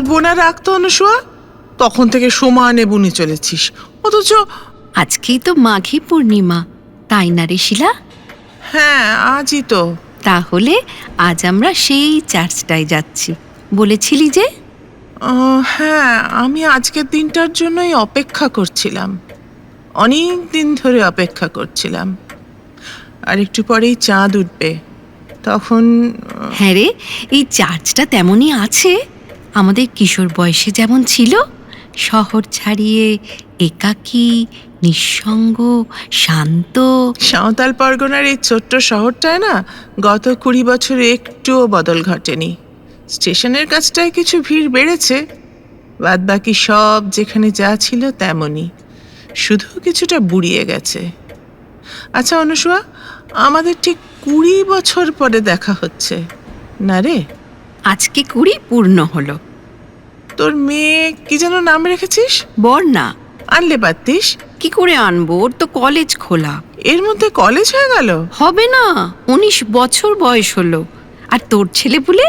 না রাখতো অনুসুয়া? তখন থেকে সমানে বুনে চলেছিস। অথচ আজকেই তো মাঘী পূর্ণিমা তাই না রে শিলা? হ্যাঁ আজই তো। তাহলে আজ আমরা সেই চার্চটায় যাচ্ছি। বলেছিলি যে? হ্যাঁ আমি আজকের দিনটার জন্যই অপেক্ষা করছিলাম। অনেক দিন ধরে অপেক্ষা করছিলাম। আর একটু পরেই চাঁদ উঠবে। তখন হ্যাঁ রে এই চার্চটা তেমনই আছে। আমাদের কিশোর বয়সে যেমন ছিল শহর ছাড়িয়ে একাকী নিঃসঙ্গ শান্ত। সাঁওতাল পরগনার এই ছোট্ট শহরটায় না গত কুড়ি বছরে একটুও বদল ঘটেনি। স্টেশনের কাছটায় কিছু ভিড় বেড়েছে বাদ বাকি সব যেখানে যা ছিল তেমনই। শুধু কিছুটা বুড়িয়ে গেছে। আচ্ছা অনুসুয়া আমাদের ঠিক কুড়ি বছর পরে দেখা হচ্ছে। না রে? আজকে কুড়ি পূর্ণ হলো। তোর মেয়ে কি যেন নাম রেখেছিস? বর না আনলে পারতিস। কি করে আনব? ওর তো কলেজ খোলা। এর মধ্যে কলেজ হয়ে গেল? হবে না। উনিশ বছর বয়স হলো। আর তোর ছেলে বলে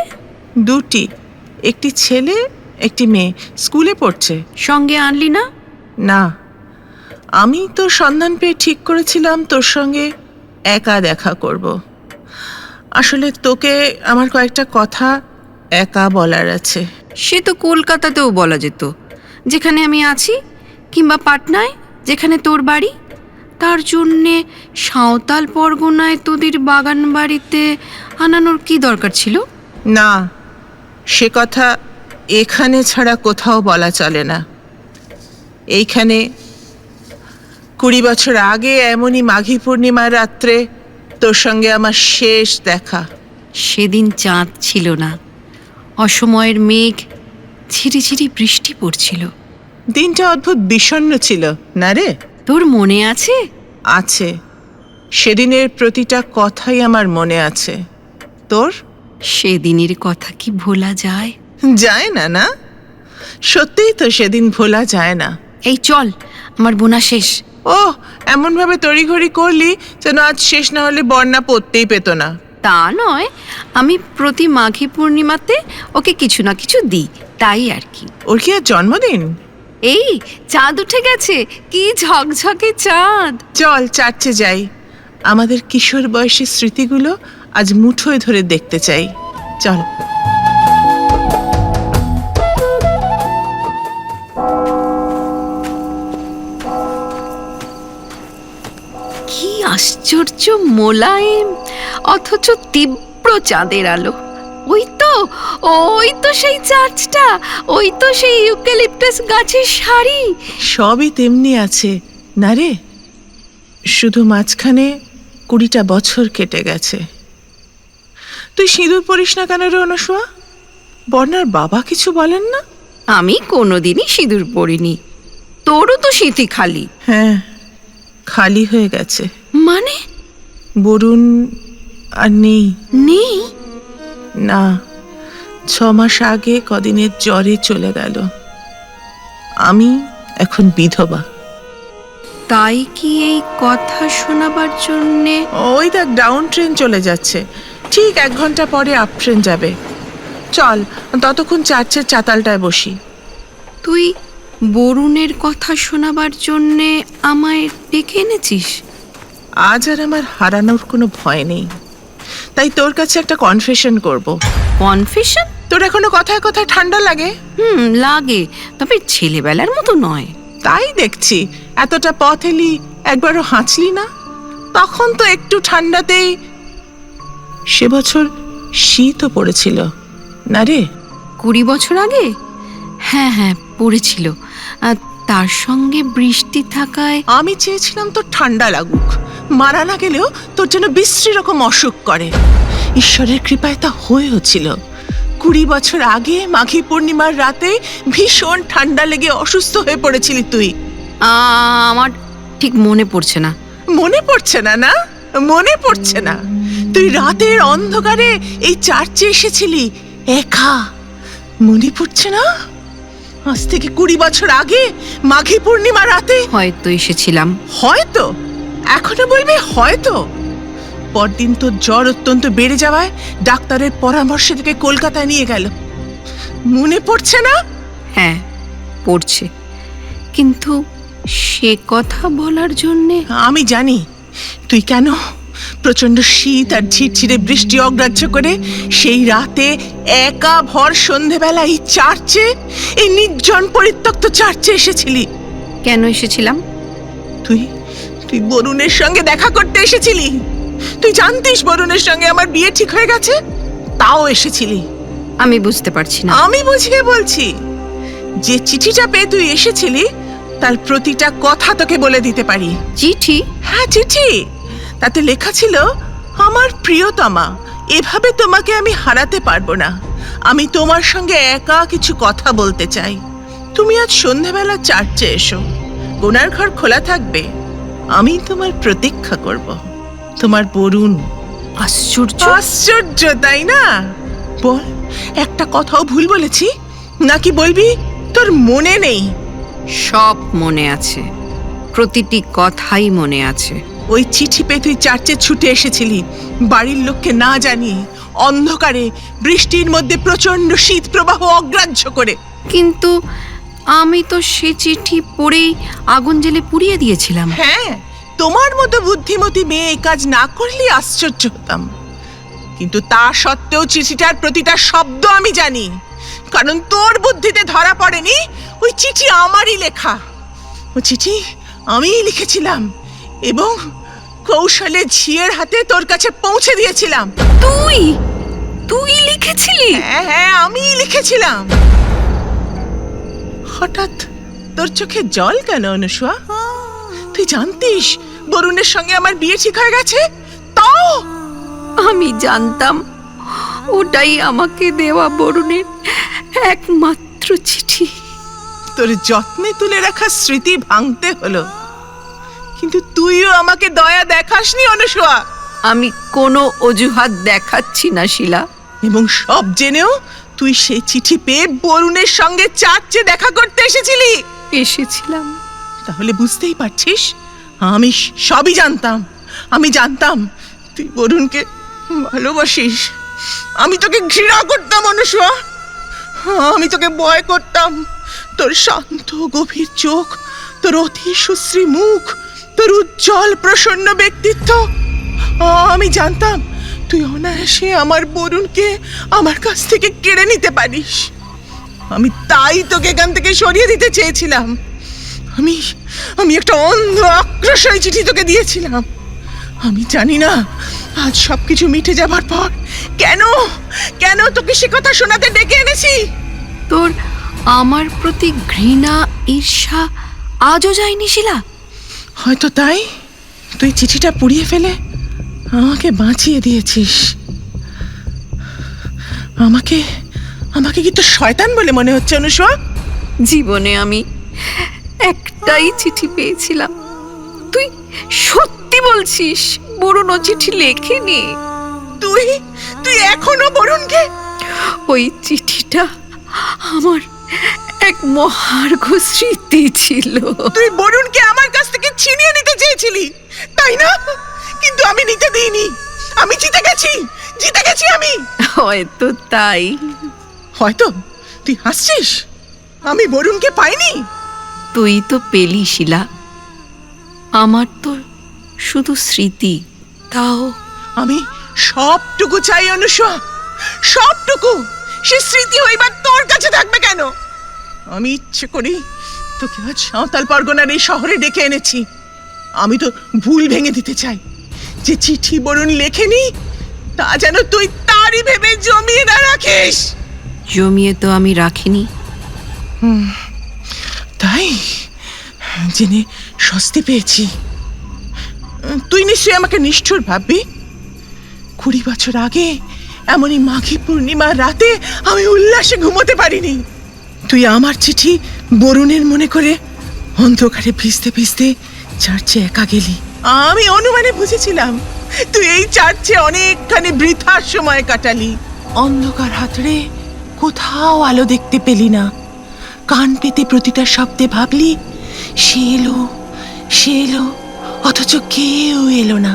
দুটি। একটি ছেলে একটি মেয়ে। স্কুলে পড়ছে। সঙ্গে আনলি না? না। আমি তোর সন্ধান পেয়ে ঠিক করেছিলাম তোর সঙ্গে একা দেখা করব। আসলে তোকে আমার কয়েকটা কথা একা বলার আছে। সে তো কলকাতাতেও বলা যেত। যেখানে আমি আছি কিংবা পাটনায় যেখানে তোর বাড়ি তার জন্যে সাঁওতাল পরগনায় তোদের বাগান বাড়িতে আনানোর কি দরকার ছিল? না সে কথা এখানে ছাড়া কোথাও বলা চলে না। এইখানে কুড়ি বছর আগে এমনই মাঘী পূর্ণিমার রাত্রে তোর সঙ্গে আমার শেষ দেখা। সেদিন চাঁদ ছিল না। অসময়ের মেঘ ঝিরিঝিরি বৃষ্টি পড়ছিল। দিনটা অদ্ভুত বিষণ্ণ ছিল না রে? তোর মনে আছে? আছে। সেদিনের প্রতিটা কথাই আমার মনে আছে। তোর? সেদিনের কথা কি ভোলা যায়? যায় না না? সত্যিই তো সেদিন ভোলা যায় না। এই চল আমার বোনা শেষ। ও এমনভাবে তড়িঘড়ি করলি যেন আজ শেষ না হলে বন্যা পড়তেই পেত না। তা নয় আমি প্রতি মাঘী পূর্ণিমাতে ওকে কিছু না কিছু দিই তাই আর কি। ওর কি আর জন্মদিন? এই চাঁদ উঠে গেছে কি ঝকঝকে চাঁদ। চল চার্চে যাই। আমাদের কিশোর বয়সী স্মৃতিগুলো আজ মুঠোয় ধরে দেখতে চাই। চল। আশ্চর্য মোলায়েম অথচ তীব্র চাঁদের আলো। ওই তো ওই তো সেই চার্চটা ওই তো সেই ইউক্যালিপটাস গাছের শাড়ি সবই তেমনি আছে না রে? শুধু মাঝখানে কুড়িটা বছর কেটে গেছে। তুই সিঁদুর পরিস না কেন রে অনুসুয়া? বর্ণার বাবা কিছু বলেন না? আমি কোনোদিনই সিঁদুর পরিনি। তোরও তো স্মৃতি খালি। হ্যাঁ। খালি হয়ে গেছে। মানে? বরুণ আর নেই। নেই? না ছ মাস আগে কদিনের জ্বরে চলে গেল। আমি এখন বিধবা। তাই কি এই কথা শোনাবার জন্যে? ওই দেখ ডাউন ট্রেন চলে যাচ্ছে। ঠিক এক ঘণ্টা পরে আপ ট্রেন যাবে। চল ততক্ষণ চার্চের চাতালটায় বসি। তুই বরুণের কথা শোনাবার জন্যে আমায় ডেকে এনেছিস? আজ আর আমার হারানোর কোনো ভয় নেই। তাই তোর কাছে একটা কনফেশন করব। কনফেশন তোর এখনও কথায় কথায় ঠান্ডা লাগে? হুম লাগে। তবে ছেলেবেলার মতো নয়। তাই দেখছি। এতটা পথ এলি একবারও হাঁচলি না? তখন তো একটু ঠান্ডাতেই সে বছর শীতও পড়েছিল। না রে? কুড়ি বছর আগে? হ্যাঁ হ্যাঁ পড়েছিল। তার সঙ্গে বৃষ্টি থাকায় আমি চেয়েছিলাম তোর ঠান্ডা লাগুক। মারা না গেলেও তোর যেন বিশ্রী রকম অসুখ করে। ঈশ্বরের কৃপায় তা হয়েওছিল। কুড়ি বছর আগে মাঘী পূর্ণিমার রাতে ভীষণ ঠান্ডা লেগে অসুস্থ হয়ে পড়েছিলি তুই। আমার ঠিক মনে পড়ছে না। মনে পড়ছে না না? মনে পড়ছে না। তুই রাতের অন্ধকারে এই চার্চে এসেছিলি একা। মনে পড়ছে না? আজ থেকে কুড়ি বছর আগে মাঘী পূর্ণিমা রাতে হয়তো এসেছিলাম। হয়তো? এখনও বলবি হয়তো? পরদিন তোর জ্বর অত্যন্ত বেড়ে যাওয়ায় ডাক্তারের পরামর্শে থেকে কলকাতায় নিয়ে গেল। মনে পড়ছে না? হ্যাঁ পড়ছে। কিন্তু সে কথা বলার জন্যে আমি জানি। তুই কেন প্রচণ্ড শীত আর ঝিরঝিরে বৃষ্টি অগ্রাহ্য করে সেই রাতে একা ভর সন্ধেবেলা এই চার্চে এই নির্জন পরিত্যক্ত চার্চে এসেছিলি। কেন এসেছিলাম? তুই তুই বরুণের সঙ্গে দেখা করতে এসেছিলি। তুই জানতিস বরুণের সঙ্গে আমার বিয়ে ঠিক হয়ে গেছে? তাও এসেছিলি। আমি বুঝতে পারছি না। আমি বুঝিয়ে বলছি যে চিঠিটা পেয়ে তুই এসেছিলি তার প্রতিটা কথা তোকে বলে দিতে পারি। চিঠি? হ্যাঁ চিঠি। তাতে লেখা ছিল আমার প্রিয়তমা এভাবে তোমাকে আমি হারাতে পারব না। আমি তোমার সঙ্গে একা কিছু কথা বলতে চাই। তুমি আজ সন্ধেবেলা চার্চে এসো। গোনার ঘর খোলা থাকবে। আমি তোমার প্রতীক্ষা করব। তোমার বরুণ আশ্চর্য। আশ্চর্য তাই না? বল একটা কথাও ভুল বলেছি? নাকি বলবি তোর মনে নেই? সব মনে আছে। প্রতিটি কথাই মনে আছে। ওই চিঠি পেয়ে তুই চার্চে ছুটে এসেছিলি। বাড়ির লোককে না জানিয়ে অন্ধকারে বৃষ্টির মধ্যে প্রচণ্ড শীত প্রবাহ অগ্রাহ্য করে। কিন্তু আমি তো সে চিঠি পড়েই আগুন জেলে পুড়িয়ে দিয়েছিলাম। হ্যাঁ তোমার মতো বুদ্ধিমতী মেয়ে এই কাজ না করলে আশ্চর্য হতাম। কিন্তু তা সত্ত্বেও চিঠিটার প্রতিটা শব্দ আমি জানি কারণ তোর বুদ্ধিতে ধরা পড়েনি ওই চিঠি আমারই লেখা। ও চিঠি আমিই লিখেছিলাম। এবং কৌশলে ঝিয়ের হাতে তোর কাছে পৌঁছে দিয়েছিলাম। তুই? তুই লিখেছিলি? হ্যাঁ হ্যাঁ আমিই লিখেছিলাম। হঠাৎ তোর চোখে জল কেন অনুসুয়া তুই জানতিস বরুণের সঙ্গে আমার বিয়ে ঠিক হয়ে গেছে? তাও! আমি জানতাম ওটাই আমাকে দেওয়া বরুণের একমাত্র চিঠি। তোর যত্নে তুলে রাখা স্মৃতি ভাঙতে হলো। কিন্তু তুইও আমাকে দয়া দেখাসনি অনুসুয়া। আমি কোনো অজুহাত দেখাচ্ছি না শিলা। এবং সব জেনেও তুই সেই চিঠি পেয়ে বরুণের সঙ্গে চার্চে দেখা করতে এসেছিলি। এসেছিলাম। তাহলে বুঝতেই পারছিস আমি সবই জানতাম। আমি জানতাম তুই বরুণকে ভালোবাসিস। আমি তোকে ঘৃণা করতাম অনুসুয়া। আমি তোকে ভয় করতাম। তোর শান্ত গভীর চোখ তোর অতি সুশ্রী মুখ তোর উজ্জ্বল প্রসন্ন ব্যক্তিত্ব। আমি জানতাম তুই অনায়াসে আমার বরুণকে আমার কাছ থেকে কেড়ে নিতে পারিস। আমি তাই তোকে এখান থেকে সরিয়ে দিতে চেয়েছিলাম। আমি আমি একটা অন্ধ আক্রোশই চিঠি তোকে দিয়েছিলাম। আমি জানি না আজ সব কিছু মিটে যাবার পর কেন কেন তোকে সে কথা শোনাতে ডেকে এনেছি? তোর আমার প্রতি ঘৃণা, ঈর্ষা আজও যায়নি শিলা? হয়তো তাই? তুই চিঠিটা পুড়িয়ে ফেলে আমাকে বাঁচিয়ে দিয়েছিস। আমাকে আমাকে কি তো শয়তান বলে মনে হচ্ছে অনুসুয়া জীবনে আমি একটাই চিঠি পেয়েছিলাম। তুই সত্যি বলছিস বরুণ ও চিঠি লেখেনি। তুই তুই এখনও বরুণকে? ওই চিঠিটা আমার এক মহার্ঘ স্মৃতি ছিল। তুই বরুণকে আমার কাছ থেকে ছিনিয়ে নিতে চেয়েছিলি তাই না? কিন্তু আমি নিতে দিইনি। আমি জিতে গেছি জিতে গেছি আমি। হয়তো তাই। হয়তো? তুই হাসছিস? আমি বরুণকে পাইনি। তুই তো পেলি শিলা। আমার তো শুধু স্মৃতি তাও আমি সবটুকু চাই অনুসয়া সবটুকু। সে স্মৃতি হইবার তোর কাছে থাকবে কেন? আমি ইচ্ছে করি তোকে আজ সাঁওতাল পরগনার এই শহরে ডেকে এনেছি। আমি তো ভুল ভেঙে দিতে চাই। যে চিঠি বরুণ লেখেনি তা যেন তুই তারই ভেবে জমিয়ে না রাখিস। জমিয়ে তো আমি রাখিনি। তাই জেনে স্বস্তি পেয়েছি। তুই নিশ্চয়ই আমাকে নিষ্ঠুর ভাববি। কুড়ি বছর আগে এমনই মাঘী পূর্ণিমার রাতে আমি উল্লাসে ঘুমোতে পারিনি। তুই আমার চিঠি বরুণের মনে করে অন্ধকারে ভিজতে ভিজতে চার্চে একা গেলি। আমি অনুমানে বুঝেছিলাম, তুই এই চার্চে অনেকখানি বৃথার সময় কাটালি। অন্ধকার হাতড়ে কোথাও আলো দেখতে পেলি না। কান পেতে প্রতিটা শব্দে ভাবলি, সে এলো সে এলো, অথচ কেউ এলো না।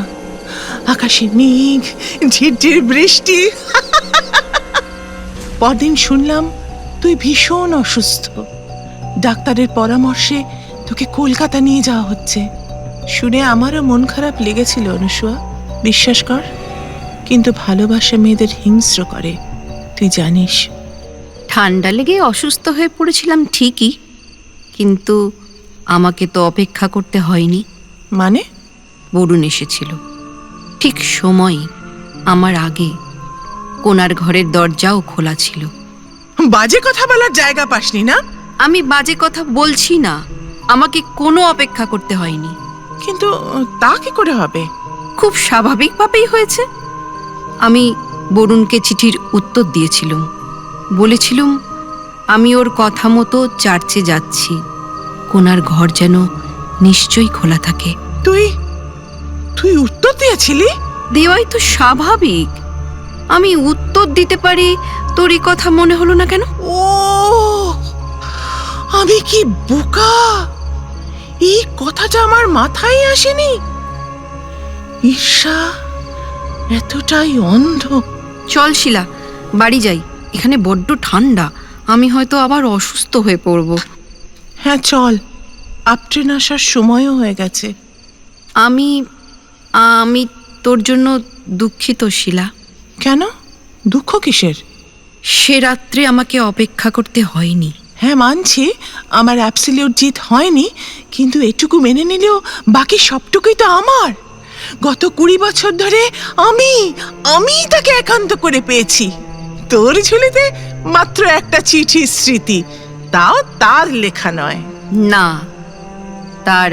আকাশে মেঘ ঝিরঝির বৃষ্টি। পরদিন শুনলাম তুই ভীষণ অসুস্থ। ডাক্তারের পরামর্শে তোকে কলকাতা নিয়ে যাওয়া হচ্ছে। শুনে আমারও মন খারাপ লেগেছিল অনুসুয়া। বিশ্বাস কর কিন্তু ভালোবাসা মেয়েদের হিংস্র করে তুই জানিস। ঠান্ডা লেগে অসুস্থ হয়ে পড়েছিলাম ঠিকই কিন্তু আমাকে তো অপেক্ষা করতে হয়নি। মানে? বরুণ এসেছিল। ঠিক সময় আমার আগে কোনার ঘরের দরজাও খোলা ছিল। বাজে কথা বলার জায়গা পাসনি না? আমি বাজে কথা বলছি না। আমাকে কোনো অপেক্ষা করতে হয়নি। কিন্তু তা কি করে হবে? খুব স্বাভাবিকভাবেই হয়েছে। আমি বরুণকে চিঠির উত্তর দিয়েছিলাম। বলেছিলুম আমি ওর কথা মতো চার্চে যাচ্ছি। কোনার ঘর যেন নিশ্চয়ই খোলা থাকে। তুই তুই উত্তর দিয়েছিলি? দেওয়াই তো স্বাভাবিক। আমি উত্তর দিতে পারি তোর এই কথা মনে হলো না কেন? ও আমি কি বোকা? এই কথাটা আমার মাথায় আসেনি? ঈর্ষা এতটাই অন্ধ। চল শিলা বাড়ি যাই। এখানে বড্ড ঠান্ডা। আমি হয়তো আবার অসুস্থ হয়ে পড়ব। হ্যাঁ চল। আপট্রেন আসার সময়ও হয়ে গেছে। আমি আমি তোর জন্য দুঃখিত শিলা। কেন? দুঃখ কিসের? সে রাত্রে আমাকে অপেক্ষা করতে হয়নি। হ্যাঁ মানছি আমার অ্যাবসলিউট জিত হয়নি কিন্তু এটুকু মেনে নিলেও বাকি সবটুকুই তো আমার। গত কুড়ি বছর ধরে আমি আমি তাকে একান্ত করে পেয়েছি। তোর ঝুলিতে মাত্র একটা চিঠি স্মৃতি তাও তার লেখা নয়। না তার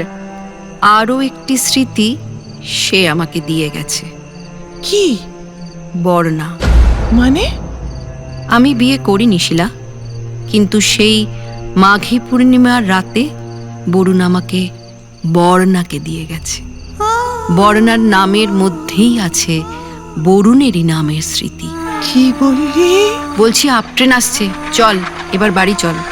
আরও একটি স্মৃতি সে আমাকে দিয়ে গেছে। কি? বর্ণা। মানে? আমি বিয়ে করিনি শিলা। কিন্তু সেই মাঘী পূর্ণিমার রাতে বরুণ আমাকে বর্ণাকে দিয়ে গেছে। বর্ণার নামের মধ্যেই আছে বরুণেরই নামের স্মৃতি। কি বললি? বলছি আপট্রেন আসছে। চল এবার বাড়ি চল।